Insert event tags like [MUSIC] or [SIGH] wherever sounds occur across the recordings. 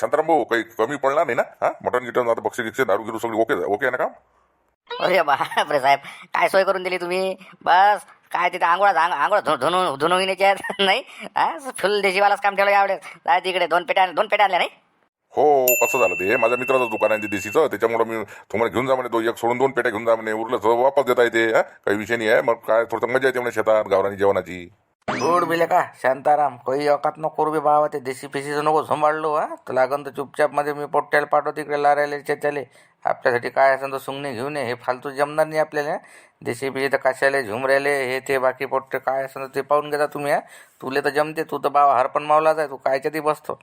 शांताराम भाऊ काही कमी पडला नाही ना? हा? मटन गिटन आता बक्षी गिक्षे दारू गिरू सगळी ओके ओके आहे ना काम? अरे बापरे साहेब काय सोय करून दिली तुम्ही? बस काय तिथे आंघोळा आंग- आंघोळा धु धुणं आहेत. [LAUGHS] नाही? हा? फुल देशीवालाच काम ठेवलं यावेळेस. जाय तिकडे दोन पेट्या दोन पेट्या आणल्या नाही? हो कसं झालं ते? माझ्या मित्राचं दुकान आहे ते देशीचं. त्याच्यामुळे मी तुम्हाला घेऊन जा म्हणे एक सोडून दोन पेट्या घेऊन जा म्हणे. उरलं वापस देता येते? काही विषय नाही आहे. मग काय थोडं मजा येते म्हणे शेतात गावरानी जेवणाची. गोड बिले का? शांताराम काही औकात नको करू बे ते देशी पिशीचं नको झोंबाडलो हा? तर लागन तर चुपचापमध्ये मी पोट्ट्याला पाठवतो तिकडे लारायला चेचाले आपल्यासाठी काय असेल तर सुंगणे घेऊन ये हे फालतू जमणार नाही आपल्याला देशी पिशी तर कशाले झुमऱ्याले हे ते बाकी पोट्टे काय असेल तर ते पाहून घेता तुम्ही हा? तुले तर जमते तू तर बाबा हरपण मावलाच आहे तू कायच्या ती बसतो?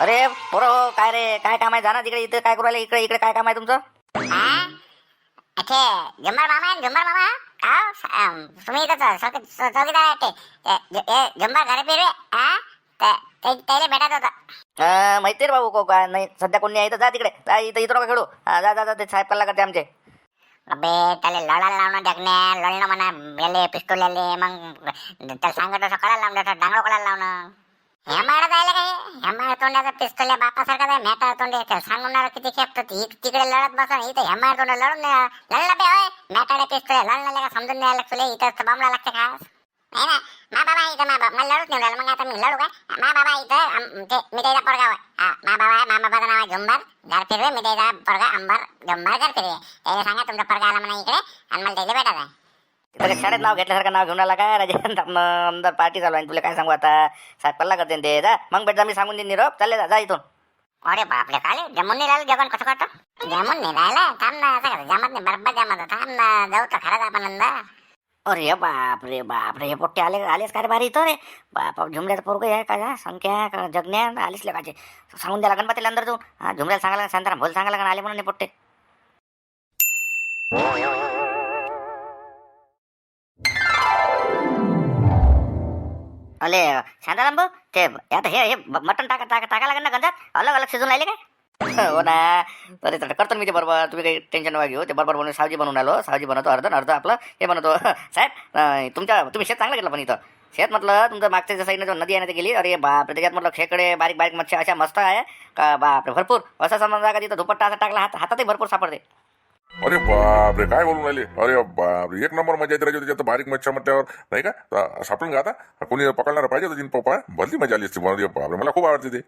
अरे पोरं हो काय रे काय काम आहे? जाणार तिकडे इथे काय करू राहिले? इकडे इकडे काय काम आहे तुमचं? अच्छे झुंबर मामा आहे झुंबर मामा का तुम्ही इथं चौकीदार ते- जे- झुंबर घरी फिरवे ते- ते- त्याला भेटत होतं अं, माहिती रे बाबू को नाही सध्या कोणी आहे तर जा तिकडे. जा इथं इथं नका खेळू. हा, जा जा जा ते साहेब कल्ला करते आमचे. अबे त्याला लढायला लावणं जगण्या लढणं म्हणा मेले पिस्तूल आले मग त्याला सांगत असं कळायला लावणं असं डांगडो कळायला लावणं. ह्या माळा जायला काय ह्या माळा तोंडाचा पिस्तूल आहे बापासारखा आहे. मॅटा तोंड आहे. सांगणार किती खेप तर तिकडे लढत बसा. इथं ह्या माळा तोंड लढून नाही लढला बे होय मॅटाडे पिस्तूल आहे का समजून द्यायला लागतं इथं बांबला लागते का? नाही ना. मा बाबा इथं मा बाबा. मला लढूच नाही राहिलं. मग आता मी लढू काय? मा बाबा इथं आम- ते मी त्याचा पोरगा आहे. मा बाबा आहे. मा बाबाचं नाव आहे झुंबर. घर फिरवे. मी त्याचा पोरगा अंबर. झुंबर घर फिरवे. त्याला सांगा तुमचा पोरगा आला म्हणा इकडे. आणि मला त्याला भेटायचं आहे. काय शाळेत नाव घेतल्यासारखं नाव घेऊन आला काय राजे आमदार पार्टी चालू आहे तुला काय सांगू आता? साहेब कल्ला करते ते. जा मग भेट मी सांगून देईन निरोप. चालले जा जा इथून. अरे बापरे काले जमून नाही राहिलं जगन कसं करतो? जमून नाही राहिलं? थांब ना असं कसं? जमत नाही बरोबर जमत. थांब ना जाऊ तर खरंच आपण नंदा. अरे बाप रे बाप रे हे पोट्टे आले आलेच काय रे बारी इथं रे? बाप झुमऱ्याचं पोरग आहे का? संख्या का? जगण्या आलीच लेकाचे. सांगून द्याला गणपतीला अंदर जाऊन. हा झुमऱ्याला सांगायला शांताराम भोल सांगायला का आले म्हणून पोट्टे. अले शांताराम भाऊ ते आता हे हे मटण टाका टाका टाका लागेल ना गंजात अलग अलग शिजून राहिले काय हो ना अरे तर करतो मी ते बरोबर तुम्ही काही टेन्शन नका घेऊ ते बरोबर बनवून सावजी बनवून आलो सावजी बनवतो अर्ध अर्ध आपलं हे बनवतो साहेब तुमच्या तुम्ही शेत चांगलं केलं पण इथं शेत म्हटलं तुमचं मागच्या साईडनं नदी आहे ना गेली अरे बाप त्याच्यात म्हटलं खेकडे बारीक बारीक मच्छी अशा मस्त आहे का बाप रे भरपूर असं समजा का तिथं दुपट्टा असा टाकला हात हातातही भरपूर सापडते अरे बापरे काय बोलून राहिले? अरे बापरे एक नंबर मजा येते राजू त्याच्यात बारीक मच्छा म्हटल्यावर. नाही का? सापडून का आता. कोणी पकडणार पाहिजे होतं पप्पा भलती मजा आली असती. अरे बापरे मला खूप आवडते ते.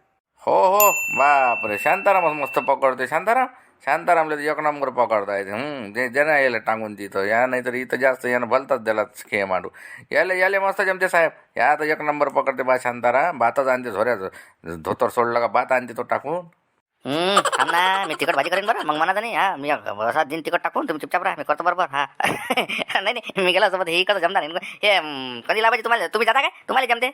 हो हो. बापरे शांतारामच मस्त पकडते. शांताराम? शांतारामला तर एक नंबर पकडता येते. देणं जे ज्यानं यायला टांगून तिथं. या नाही तर इथं जास्त यानं भलताच द्याला खेळ मांडू. याले याले मस्त जमते साहेब. या आता एक नंबर पकडते बा शांताराम. भातच आणते झोऱ्याचं धोतर सोडलं का भात आणते तो टाकून? थांब ना मी तिकट भाजी करेन बरं. मग म्हणा नाही हा मी असा दिन तिकट टाकून तुम्ही चुपचाप राहा मी करतो बरोबर हा. [LAUGHS] नाही नाही मी गेला सोबत हे कसं जमणार नाही. हे कधी लावायचे तुम्हाला? तुम्ही जाता काय? तुम्हाला जमते?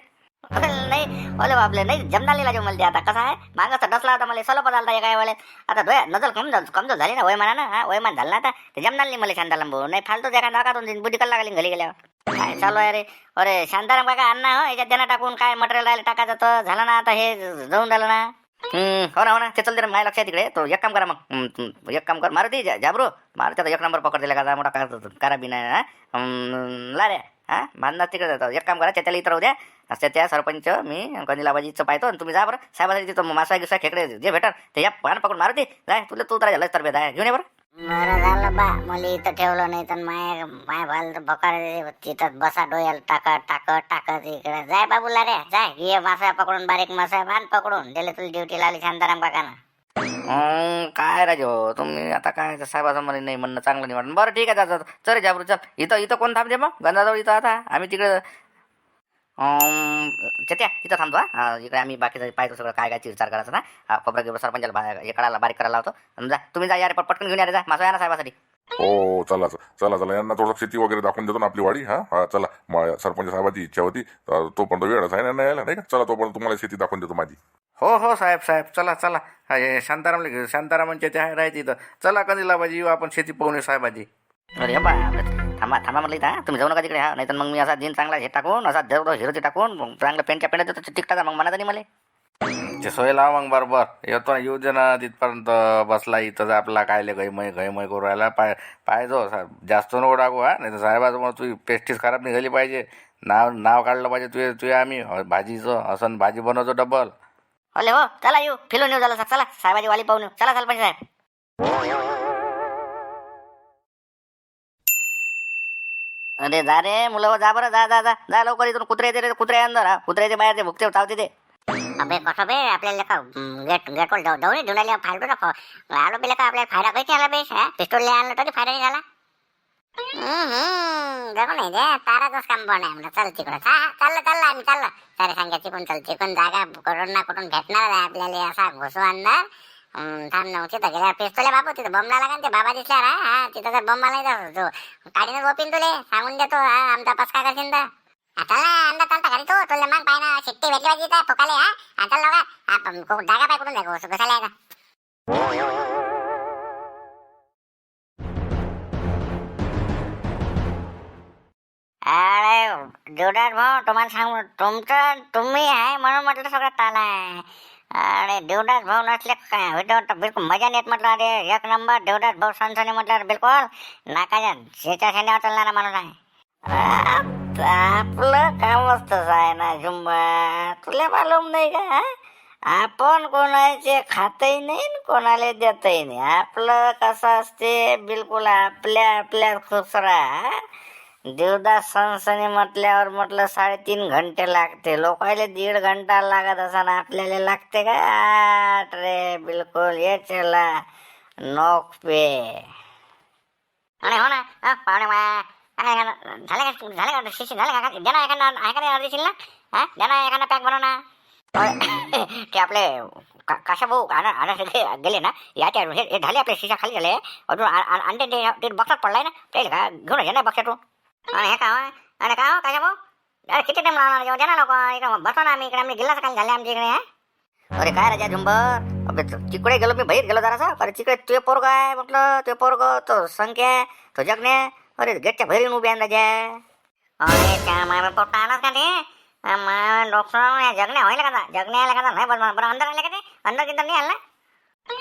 नाही ओले बापले नाही जमणार नाही लागेल मला आता. कसं आहे? मागं डसला होता मला सलो पदार्थ काय वेळेस आता धोया नजर कमजोर कमजोर झाली ना वयमाना ना हा वयमान झालं ना आता. ते जमणार नाही मला शांताराम भाऊ नाही फालतू त्या नाकातून बुद्धी कल्ला लागली घरी गेल्यावर. काय चालू आहे रे? अरे शांताराम काका अण्णा हो याच्यात देणं टाकून काय मटेरियल राहिलं टाकायचं तर झालं ना आता हे जाऊन राहिलं ना. हो ना हो ना ते चल रे माझ्या लक्षात तिकडे तो एक काम करा मग एक काम कर मारुती जा- जाबरू मारुती आता एक नंबर पकड दिला का मोठा करा बी नाही हम्म, ला रे हा बांधणार तिकडे जातो एक काम करा त्याला इतर उद्या द्या असं त्या सरपंच मी कंदिलाबाजीचं पाहतो आणि तुम्ही जा बरं साहेबासाठी तिथं मासा गिसा खेकडे जे भेटर ते या पान पकडून मारुती जाय तुला तू तर झालं तरबेत आहे घेऊन ये बरं बरं झालं बा. मला इथं ठेवलं नाही तर माय माय भाल तर बकार तिथं बसा डोयाला टाकत टाकत टाकत इकडे. जाय बाबूला रे जाय. ये मासा पकडून बारीक मासा बांध पकडून. दिले तुला ड्युटी लागली शांताराम काकानं. अं, काय राजे हो तुम्ही आता काय ते साहेबाचं नाही म्हणणं चांगलं नाही वाटत. बरं ठीक आहे जातो चल रे जाबरू चल. इथं इथं कोण थांबते मग? गंधाजवळ इथं आता. आम्ही तिकडे चत्या तिथं थांबतो हा. इकडे आम्ही बाकीचं पाहतो सगळं काय काय चिरचार करायचं ना. हा खोबरा गिबरा सरपंचाला बा- हे बारीक करायला लावतो. आणि जा तुम्ही जा यार पटकन घेऊन या रे जा. माझा या ना साहेबासाठी. हो चला चला चला. यांना थोडं शेती वगैरे दाखवून देतो ना आपली वाडी हा? हा चला. मा- सरपंच साहेबाची इच्छा होती तर तोपर्यंत वेळच आहे ना यायला नाही का? चला तोपर्यंत तुम्हाला शेती दाखवून देतो माझी. हो हो साहेब साहेब. चला चला. हा हे शांतारामला घेऊ शांतारामांच्या ते आहे राहायचं इथं. चला बाजी येऊ आपण शेती पाहून साहेबाजी. अरे बा थांबा थांबा म्हटलं इथं. तुम्ही जाऊ नका तिकडे हा? नाही तर मग मी असा दिन चांगला हे टाकून असा देवडो हिरोची टाकून मग चांगलं पेंटच्या पेंट देतो टिकटा मग म्हणा नाही मला. ते सोय लाव मग बरोबर. येतो येऊ दे ना तिथपर्यंत बसला इथं आपला कायले गैमय गैमय करू राहिला. पाय पाहिजो जास्त नको टाकू हा? नाही तर मग तू पेस्टीस खराब निघाली पाहिजे. नाव नाव काढलं पाहिजे तुझे तुझे आम्ही. भाजीचं असं भाजी बनवतो डबल अले हो चला येऊ. फिरून येऊ झालं चला साहेबाची वाली पाहून येऊ. चला सरपंच साहेब. अरे जा रे मुलं हो, जा बरं जा जा जा. जा लवकर इथून कुत्रे येते रे कुत्रे अंदर. हा कुत्र्याचे बाहेर ते भुकते चावते ते. अबे कसं बे आपल्याला का गेट गेटवर जाऊ जाऊ घेऊन आले फालतू ना आलो बेला का आपल्याला फायदा काही आला बे पिस्टोल आणलं तरी फायदा नाही झाला. हम्म जरूर नाही दे ताराचंच काम पण आहे. म्हणलं चल तिकडं. हा हा, चाललं चाललं आम्ही चाललं. सारे सांगायची पण चल तिकडून जागा करून ना कुठून भेटणार आहे आपल्याला असा घुसू अंदर थांब ना तिथं गेल्या पिस्तोले बापू तिथं बॉम्ब लागा ते बाबा दिसल्यावर हा हा, तिथं जर बॉम्ब नाही तो. काढीनं गोपीन तुले सांगून देतो हा आमचा पसका करशील तर. आता अंदा चालता घरी तो तुला मग पाहिजे शिट्टी भेटली पाहिजे हा. आता लोका पाय कुठून जागो आहे का अरे जोडार भाऊ तुम्हाला सांगू तुमचं तुम्ही आहे म्हणून म्हटलं सगळं ताला आहे अरे देवदास भाऊ नसले काय? होतं बिलकुल मजा नाही म्हटलं अरे. एक नंबर देवदास भाऊ सणसणी म्हटलं बिलकुल नाकाच्या शेच्या शेण्यावर चालणारा माणूस आहे. आपलं कामच तसं आहे ना झुंबा. तुला मालूम नाही का? आपण कोणाचे खातही नाही कोणाला देतही नाही. आपलं कसं असते बिलकुल आपल्या आपल्या खुसरा. देवदास सनसनी म्हटल्यावर म्हटलं साडेतीन घंटे लागते. लोकायले दीड घंटा लागत असताना आपल्याला लागते का? आठ रे बिलकुल. ये चला नोक पे. अरे हो ना. हा, पाहुणे काय झाले का? झाले का? शिशी झाले का? द्या ना एखादा आहे का अर्धी ना? हा द्या ना एखादा पॅक बनव ना अरे, ते आपले का- काशा भाऊ आणा आणा गेले ना? याच्या हे हे झाले आपले शिशा खाली झाले. अजून आ- आ- अंडे ते बक्षात पडलाय ना? ते का? घेऊन ये ना बक्षातून आणि हे का हो? आणि का हो काशा भाऊ अरे किती टाइम लावणार जेव्हा द्या ना लोक इकडे बसवा ना आम्ही इकडे आम्ही गिल्ला काय झाले आमच्या इकडे अरे काय राजा झुंबर अबे तिकडे गेलो मी बाहेर गेलो जरासा अरे तिकडे ते पोरग आहे म्हटलं ते पोरग तो संख्या तो जगणे अरे गेटच्या बाहेर येऊन उभे आहे राजा अरे त्या माय पोट्टा आलाच का ते डॉक्टर जगण्या व्हायला का जगण्या आला का नाही बरं बरं अंदर आले का ते अंदर किंदर नाही आला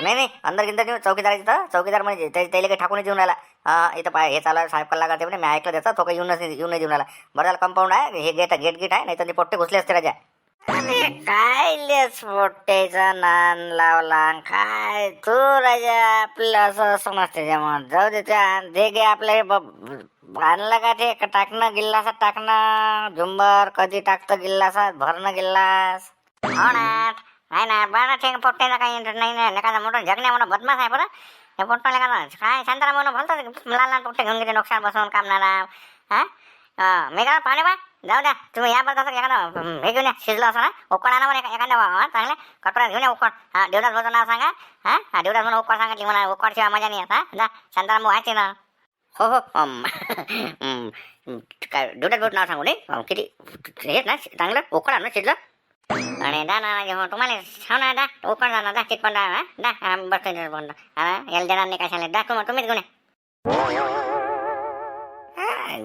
नाही नाही अंदर गिंदर नाही चौकीदार आहे तिथं. चौकीदार म्हणजे त्या- त्याला काही ठाकून येऊन राहिला. हा इथं पाय हे चाला साहेब कल्ला करते म्हणजे मी ऐकलं त्याचा तो काही येऊनच नाही येऊन नाही देऊन आला बरं झालं कंपाऊंड आहे हे गेट गेट गेट आहे नाही तर ते पोट्टे घुसले असते राजा. अरे काय लेस पोट्टेचा नान लावला. काय तू राजा आपलं असं समजते जेव्हा जाऊ दे त्या जे गे आपलं हे आणलं का ते? टाकणं गिल्लासात टाकणं? झुंबर कधी टाकतं गिल्लासात भरणं गिल्लास हो आहे नाही ना बरं ठीक पोट काही इंटरेस्ट नाही नाही एखादा मोठं जगण्या म्हणून बदमाश आहे बरं. हे पोट्टा लेखादा काय शांताराम म्हणून भलतात लहान पोट्टे घेऊन गेले नुकसान बसवून काम नाला हा? मी काय पाणी बा जाऊ द्या तुम्ही या बरं तसं एखादा हे घेऊन या शिजलं असं ना उकड आणा म्हणे एखाद्या हा, चांगल्या कटोऱ्यात घेऊन या उकड हा देवदास भाऊचं नाव सांगा. हा? हा देवदास म्हणून उकड सांगितली म्हणा उकडशिवाय मजा नाही आता जा शांताराम भाऊ आहे ना. हो हो [LAUGHS] काय डोट्यात बोट नाव सांगू नाही? किती हेच ना चांगलं उकड आणलं शिजलं. आणि दा ना जेव्हा तुम्हाला हो ना दा उकड जा ना दा चिटपण दा हा दा हा, बसतो इथे बोलतो हा याला देणार नाही कशाला दा तुम्हाला तुम्हीच गुन्हे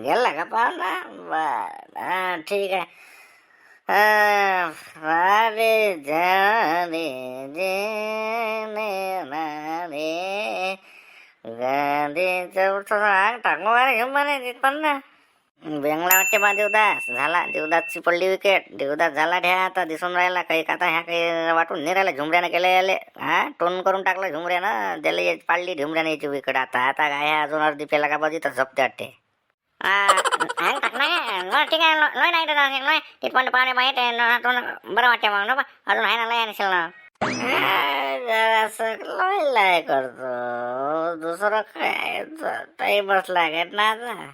गेला का पाहुणा बर हा ठीक आहे हा, अरे जाने जेने नारे गांधी थोडं आग टाकून घेऊन म्हणे पण ना बेंगला वाटते बा देवदास. झाला. देवदासची पडली विकेट देवदास झाला ढ्या आता दिसून राहिला. काही आता ह्या काही वाटून नाही राहिला झुमऱ्यानं केलं याले. हा? टोन करून टाकलं झुमऱ्यानं. त्याला पाडली झुमऱ्यानं याची विकेट आता आता काय अजून अर्धी पेला का बाजू तर झपते वाटते. ठीक आहे. लोय नाही लोय तिथपर्यंत पाणी माहीत आहे. बरं वाटते मग ना बा. अजून आहे ना लय नसेल ना? जरासं लय लय करतो. दुसरं काय? ताई बसला घेत ना आता.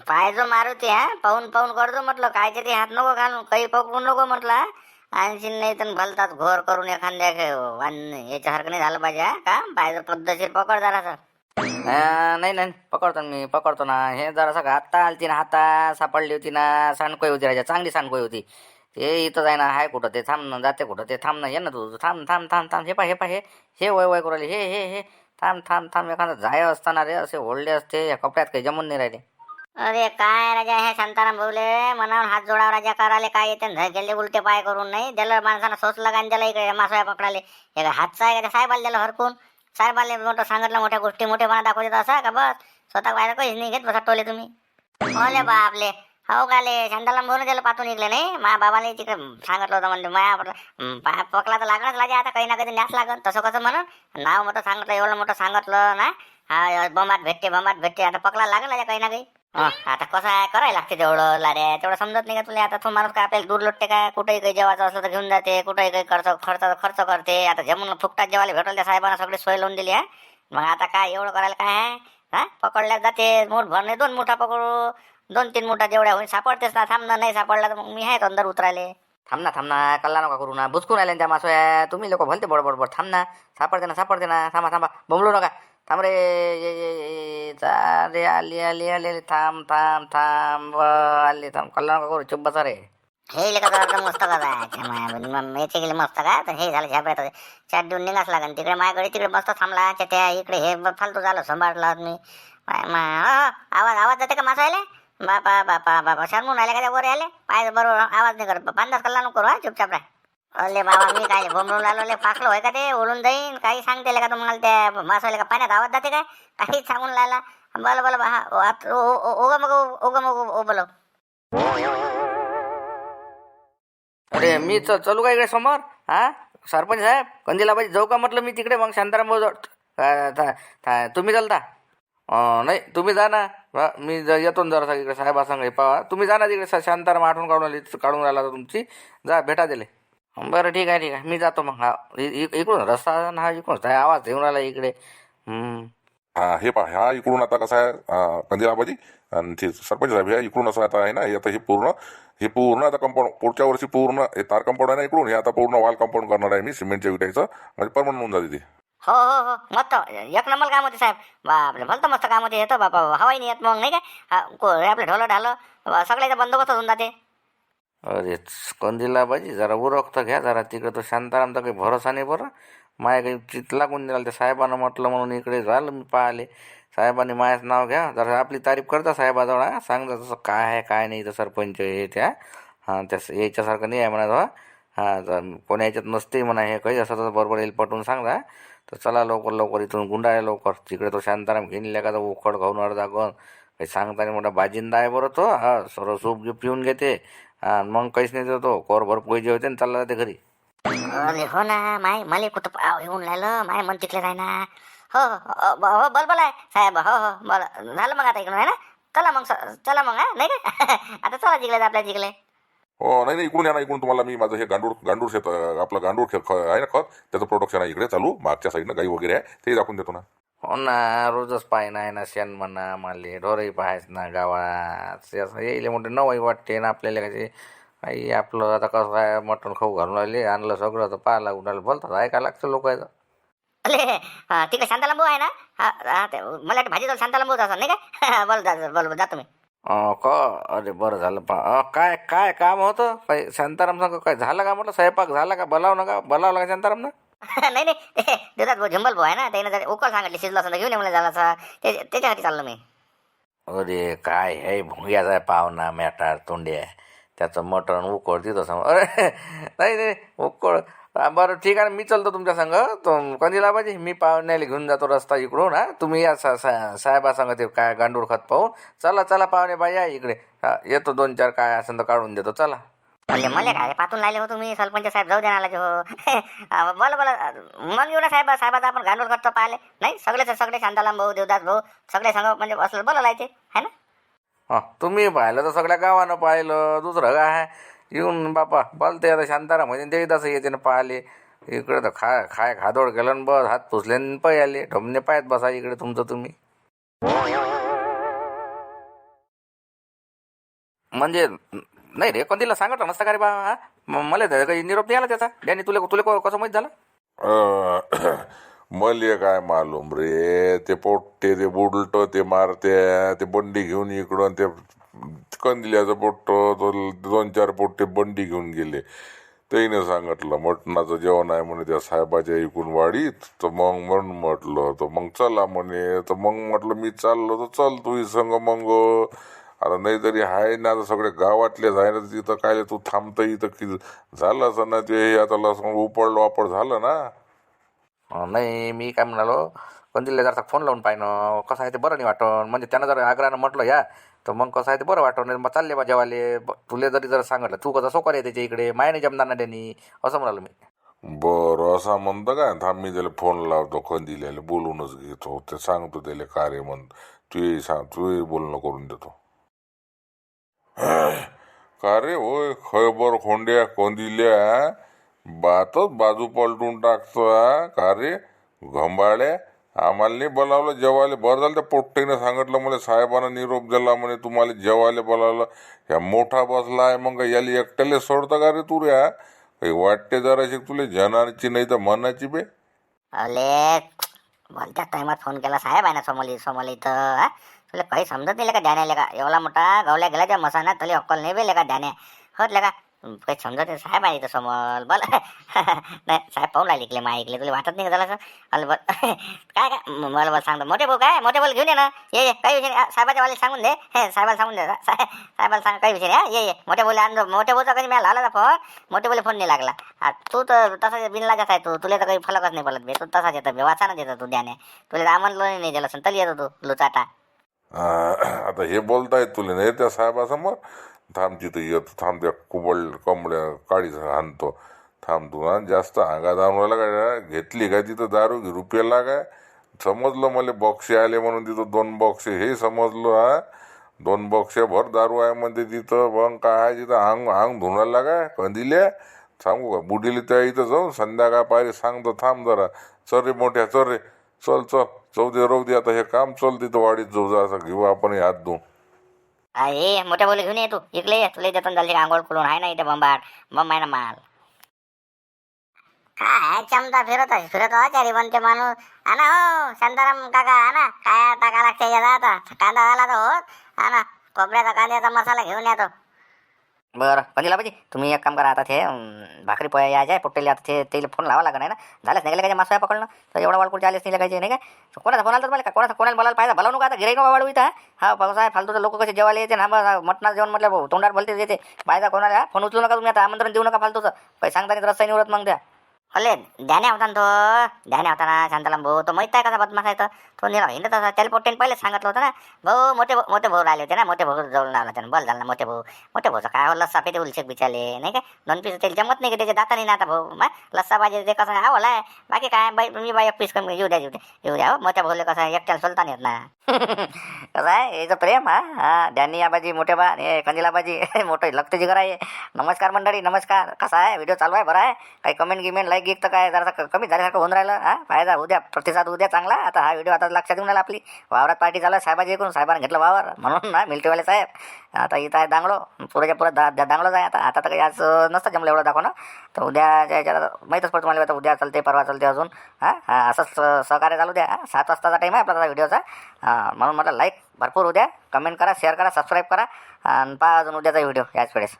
पाय मारुती हा? पाहून पाहून करतो म्हटलं काय तरी हात नको घालून काही पकडू नको म्हटलं आणखीन नाही तर भलतात घोर करून एखाद्या याच्यासारखं नाही झालं पाहिजे का? पाहिजे पद्धतशीर पकड जरासं. अं, नाही नाही पकडतो मी पकडतो ना. हे जरासं आत्ता आलती ना हाता सापडली होती ना सांडकोई होती राजा चांगली सांडकोई होती. ते इथं जाय ना हाय कुठं ते थांब ना जाते कुठं ते थांब ना ये ना तू थांब थांब थांब थांब हे पा हे पा हे हे वय वय करू राहिले हे हे हे थांब थांब थांब एखादा जाय असताना रे असे ओढले असते या कपड्यात काही जमून नाही राहिले. अरे काय राजा हे शांताराम भाऊले? मनावर हात जोडाव राजा कराले काय येते? गेले उलटे पाय करून नाही त्याला माणसानं सोच लागा आणि त्याला इकडे मासोया पकडाले. हे काय हातचा आहे का त्या साहेबाला त्याला हरकून? साहेबाले मोठं सांगितलं मोठ्या गोष्टी मोठेपणा दाखवत असा का? बस. स्वतः बाहेर काहीच नाही घेत बसा टोले तुम्ही. ओले बापले. हो काले शांताला बोलून त्याला पाहतो निघले नाही. माझ्या बाबाला तिकडे सांगितलं होतं म्हणजे माया पकला तर लागणच लागे आता काही ना काही न्यास लागन. तसं कसं म्हणून? नाव मोठं सांगितलं एवढं मोठं सांगितलं ना? हा बंबात भेटते बंबात भेटते. आता पकला लागला काही ना काही. आता कसं आहे करायला लागते तेवढं. लाड्या तेवढं समजत नाही का तुला? आता तो माणूस काय आपल्याला दूर लोटते काय? कुठेही काही जेवायचं असलं तर घेऊन जाते कुठेही काही खर्च खर्च खर्च करते. आता जमून फुकटात जेवायला भेटल त्या साहेबांना सगळी सोय लावून दिली आहे. मग आता काय एवढं करायला काय आहे? हा? पकडल्या जाते. मूठ भरणे दोन मुठा पकडू. दोन तीन मुठा जेवढ्या होईल सापडतेस ना. थांब ना नाही सापडला तर मग मी आहे अंदर उतरायले? थांब ना कल्ला नका करू ना. बुचकून राहिले त्या मासोया तुम्ही लोक भलते बडबड बड थांब ना. सापडते ना सापडते ना. थांबा थांबा. बोंबलू नका. थांब रे ये ये ये जा रे आली आली आली आली थांब थांब थांब आली थांब. कल्ला नका करू चुप बसा रे. हे लेखा तर मस्त का मेचे गेले मस्त का? तर हे झालं झ्याप चार देऊन निघास लागन. तिकडे माझ्याकडे तिकडे मस्त थांबला. त्या- त्या इकडे हे फालतू झालं. सांभाळला मी. माय- मा- हो, हो. आवाज आवाज जाते का मासायले? बापा बापा बापा. शर्मून आले का त्या वर आले पाय बरोबर आवाज नाही करत. बांधाच कल्ला नको करू हा चुपचाप राह. अरे बाबा मी काय बोंबलून आलो ले फाकलो होय का ते? ओढून जाईन काही सांगते का तुम्हाला? त्या मासायले का पाण्यात आवाज जाते काय काही सांगून लायला बोला बोला बा- ओगा मग ओगा मग ओ बोलो. अरे मी चलू का इकडे समोर? हा? सरपंच साहेब कंदिलाबाई जाऊ का म्हटलं मी तिकडे? मग शांताराम भाऊ तुम्ही चलता. नाही तुम्ही जा ना. मी येतो ना जरा इकडे साहेबा सांग पाहा तुम्ही जा ना तिकडे. शांताराम आठवण काढून आली काढून राहिला तुमची. जा भेटा दिले बरं ठीक आहे ठीक आहे. मी जातो मग. हा इ- इ- इकडून रस्ता ना हा इकडून काय आवाज येऊन राहिला इकडे. हम्म. हा हे पहा ह्या इकडून आता कसं आहे अं, कंदिलाबाजी आणि ते सरपंच साहेब ह्या इकडून असं आता आहे ना हे आता हे पूर्ण हे पूर्ण आता कंपाऊंड पुढच्या वर्षी पूर्ण हे तार कंपाऊंड आहे ना इकडून हे आता पूर्ण वॉल कंपाऊंड करणार आहे मी सिमेंटच्या विटायचं म्हणजे परमनंट होऊन जाते ते. हो हो हो. मस्त. एक नंबर काम होते साहेब. बापरे भलतं मस्त काम होते येतं बापा हवाई नाही येत मग नाही काय हा, को- हे आपले ढोलं ढालं सगळ्याचा बंदोबस्त होऊन जाते. अरे कंदीला बाजी जरा उरकतं घ्या जरा तिकडे तो शांतारामचा काही भरोसा नाही बरं. माया काही चित लागून दिला त्या साहेबानं म्हटलं म्हणून इकडे झालं मी पाहिले. साहेबांनी मायाचं नाव घ्या. जरा आपली तारीफ करता साहेबाजवळ हा. सांगता तसं काय आहे काय नाही तर सरपंच हे त्या. हां त्या याच्यासारखं नाही आहे म्हणा हां तर याच्यात नसते म्हणा हे काही. असं तर बरोबर येईल पटवून सांगा तर चला लवकर लवकर इथून गुंडाळ्या लवकर. तिकडे तो शांताराम घेऊन का उखड खाऊन अर्धा गण. काही सांगता नाही मोठा बाजिंदा आहे बरं तो. हा सर्व सूप गिप पिऊन घेते. हा मग काहीच नाही देतो कोरभर पैसे होते आणि चालला जाते घरी. अरे हो ना माय मला कुठं पाव येऊन राहिलं? माय मन तिकडे राही ना. हो हो हो हो, बोल बोल आहे साहेब हो हो बोल. झालं मग आता इकडून आहे ना? चला मग स- चला मग हा नाही का? [LAUGHS] आता चला जिकडे आपल्या जिकडे. हो नाही नाही इकडून या ना इकडून तुम्हाला मी माझं हे गांडूळ गांडूळ शेत अं, आपलं गांडूळ खे- ख- आहे ना खत? त्याचं प्रोडक्शन आहे इकडे चालू. मागच्या साईडनं गाई वगैरे आहे ते दाखवून देतो ना. हो ना रोजच पाय नाही ना शेण म्हणा माले ढोरही पाहायच ना गावात. येईल मोठे नवही वाटते ना आपल्याला कसे आई आपलं आता कसं आहे मटण खाऊ घालून राहिले आणलं सगळं तर पाहा लागून राहिलं. बोलतात ऐका लागतं लोक अरे तिकडे शांतालांबू आहे ना. हा, हा, ते- मला वाटतं भाजी शांतालांबूच असं नाही काय [LAUGHS] बोल जा बोल बोल, जा तुम्ही. क? अरे बरं झालं पा अं, काय काय काम होतं? काय शांताराम सांग काय झालं का म्हटलं? स्वयंपाक झाला का? बोलावं का? बोलावलं का शांताराम ना [LAUGHS] नाही नाही. ते [LAUGHS] देतात भाऊ झंबल भाऊ आहे ना. त्याने जर उकळ सांगितली शिजला असं घेऊन ये मला झाला असा ते- त्याच्यासाठी चाललो मी. अरे काय? हे भुंग्याचा आहे पाहुणा मॅटार आहे. त्याचं मटण उकळ तिथं समोर अरे नाही नाही उकळ. बरं ठीक आहे ना, मी चलतो तुमच्या संग. तो कंदिला बाजी मी पाहुण्याला घेऊन जातो रस्ता इकडून हा. तुम्ही या सा सा- साहेबासंग ते काय गांडूळ खत पाहून. चला चला पाहुणे बाई या इकडे. हा येतो दोन चार काय असेल तर काढून देतो. चला. म्हणजे मला काय पाठवून राहिले हो तुम्ही सरपंच साहेब जाऊ देणार हो [LAUGHS] बोला बोला मग येऊ ना साहेब साहेबाचा आपण गांडूळ करतो पाहिले नाही सगळेच सगळे शांताराम भाऊ देवदास भाऊ सगळे सांग म्हणजे असलं बोला लायचे है ना? तुम्ही पाहिलं तर सगळ्या गावानं पाहिलं दुसरं काय? येऊन बापा बोलते आता शांताराम म्हणजे ते तसं येते ना पाहिले इकडे तर खाय खाय खादोड केलं बस हात पुसले न पै आले ढमने पायत बसा इकडे तुमचं तुम्ही. म्हणजे नाही रे कंदीला सांगत नसतं का रे बा हा? म- मला तर काही निरोप नाही आला त्याचा. डॅनी तुला तुला क- कसं माहीत झालं? अं, [CLEARS THROAT] मले काय मालूम रे ते पोट्टे ते बुडलट ते मारते ते बंडी घेऊन इकडून ते कंदिल्याचं पोट्ट तो दोन चार पोट्टे बंडी घेऊन गेले. त्याने सांगितलं मटणाचं जेवण आहे म्हणे त्या साहेबाच्या इकून वाडीत. तर मग म्हणून म्हटलं तर मग चला म्हणे. तर मग म्हटलं मी चाललो तर चल तू संग मग. आता नाही तरी आहे ना आता सगळे गावातलेच आहे ना तिथं काय तू थांबतं इथं की झालं असं ना ते आता लस उपडलं वापड झालं ना. नाही मी काय म्हणालो कंदिलला जरासा फोन लावून पाहिनं कसं आहे ते बरं नाही वाटन म्हणजे त्यानं जर आग्रहानं म्हटलं या तर मग कसं आहे ते बरं वाटन मग चालले बा जेवाले तुले जरी जर सांगितलं तू कसं सोकर आहे त्याच्या इकडे? माया नाही जमणार ना त्यांनी. असं म्हणालो मी. बरं असं म्हणतं काय थांब मी त्याला फोन लावतो कंदिल्याला बोलूनच घेतो. ते सांगतो त्याला का रे म्हण तू सांग तू बोलणं करून देतो. [SIGHS] का रे होय? खैबर खोंड्या कोंदिल्या बातच बाजू पलटून टाकतो का रे? घंबाळ्या आम्हाला नाही बोलावलं जेवायला? बरं झालं त्या पोट्टेनं सांगितलं मला साहेबांना निरोप दिला म्हणे तुम्हाला जेवायला बोलावलं. ह्या मोठा बसला आहे मग याला एकट्याला सोडतं का रे तू रे काही वाटते जराशी तुले जनाची नाही तर मनाची बे. अले भलत्याच टायमात फोन केला साहेब आहे ना सोमली सोमली तर तुला काही समजत नाही का ध्यान का एवढा मोठा गवल्या गेला त्या मसाना तले अक्कल नाही बेले का ध्याने होत का काही समजत नाही साहेब आहे इथं समोर बोल नाही साहेब पाहून राहिले इकले मा ऐकले तुला वाटत नाही झालं अरे काय काय मला बोल सांगतो मोठे भाऊ काय मोठे बोल घेऊन ये ना ये ये काही विषय नाही साहेबाच्या वाले सांगून दे हे साहेबाला सांगून दे साहेबाला सांग काही विषय नाही ये ये मोठे बोले आणतो मोठ्या भाऊचा कधी मला आला फोन मोठे बोले फोन नाही लागला तू तर तसा बिनलाजाच आहे तू तुला तर काही फलकच नाही बोलत बे तू तसाच येतं बे वाचानच येतं तू द्याने तुला आमंत्रण नाही दिलं असेल तरी येतो तू लुचाटा आता हे बोलतायत तुले नाही त्या साहेबासमोर. थांब तिथं येतो थांब त्या कुबळ कोंबड्या काळी आणतो. थांब तू जास्त अंगात आणवायला काय घेतली काय तिथं दारू? घे रुपयाला काय समजलं मला बॉक्से आले म्हणून तिथं दोन बॉक्से. हे समजलं हा दोन बॉक्से भर दारू आहे म्हणते तिथं. मग काय आहे तिथं? आंग आंग धुणायला काय कंदिल्या सांगू का? बुडीले त्या इथं जाऊन संध्याकाळ पाहिजे सांगतो. थांब जरा. चल रे मोठ्या चल रे. चल चल. जाऊ दे राहू दे. आता हे काम चल तिथं वाडीत जाऊ जा असं घेऊ. आपण हे हात धुवून अरे मोठ्या बोले घेऊन ये तू. इकडे ये. तुला देतो झाली आंघोळ खुलून. आहे ना इथे बंबाट बंब आहे ना माल. काय चमचा फिरत आहे. फिरत आचारी बनते माणूस. आणा हो शांताराम काका आणा काय टाका लागते याला आता. कांदा झाला तर होत. आणा खोबऱ्याचा कांद्याचा मसाला घेऊन येतो बरं. कंदिला पाहिजे तुम्ही एक काम करा आता ते भाकरी पोया यायच्या आहे पोट्टेले आता ते त्याला फोन लावा लागणार ना? झालंच नाही काय मासा पकडणं? तर एवढा वाळकुडचे आलेच नाही काय नाही काय कोणाचा फोन आला तर मला का कोणाचा कोणाला बोलायला पाहिजे? बोलावू नका आता गिराईक वाढू इथं हा. पावसाळ्या फालतूचे लोक कसे जेवायला येते ना मटणार जेवण म्हटलं भाऊ तोंडात बोलते येते पाहिजे कोणाला फोन उचलू नका तुम्ही आता आमंत्रण देऊ नका फालतूचं. काही सांगता नाही रस्ता निवडत मग द्या. अले ध्याने होता ना तो? ध्याने होता ना शांताराम भाऊ? तो माहीत आहे कसा बदमाश आहे तो? तो निरा हिंदत तसा त्याला पोट्टेन पहिलेच सांगितलं होतं ना. भाऊ मोठे मोठे भाऊ राहिले होते ना. मोठे भाऊ जवळ आला त्यानं बल झालं मोठे भाऊ. मोठे भाऊचं काय हो लस्सा पेटे उलशेक बिचाले नाही काय दोन पीस त्याला जमत नाही की? त्याच्या दाता नाही ना आता भाऊ. मग लस्सा पाहिजे ते कसं हा आहे बाकी काय? बाई मी बाई एक पीस कमी येऊ द्या येऊ द्या. येऊ द्या हो. मोठ्या भाऊले कसं एकट्याला सोलता नाही येत ना. [LAUGHS] कसं आहे? याचं प्रेम हा? हा या आबाजी मोठे बा हे कंदिलाबाजी [LAUGHS] मोठं लक्ष जिगर आहे. नमस्कार मंडळी नमस्कार. कसा आहे? व्हिडिओ चालू आहे? बरं आहे? काही कमेंट गिमेंट लाईक गिक तर काय जरा कमी झाल्यासारखं होऊन राहिलं हा? फायदा उद्या प्रतिसाद उद्या चांगला. आता हा व्हिडिओ आता लक्षात येऊन राहिला आपली. वावरात पार्टी झाला साहेबाजी एकूण साहेबांनी घेतलं वावर. म्हणून ना मिल्टीवाले साहेब आता इथं आहे दांगलो. पुरेच्या पुरा दा दांगलोच आहे आता. आता तर काही आज नसतं जमलं एवढं दाखवणं. तर उद्याच्या याच्यात माहीतच पडतो मला आता उद्या चालते परवा चालते अजून. हां? हां असंच सहकार्य चालू द्या. सात वाजताचा टाईम आहे आपला व्हिडिओचा. म्हणून म्हटलं लाईक भरपूर उद्या. कमेंट करा शेअर करा सबस्क्राईब करा. आणि पहा अजून उद्याचा व्हिडिओ याच वेळेस.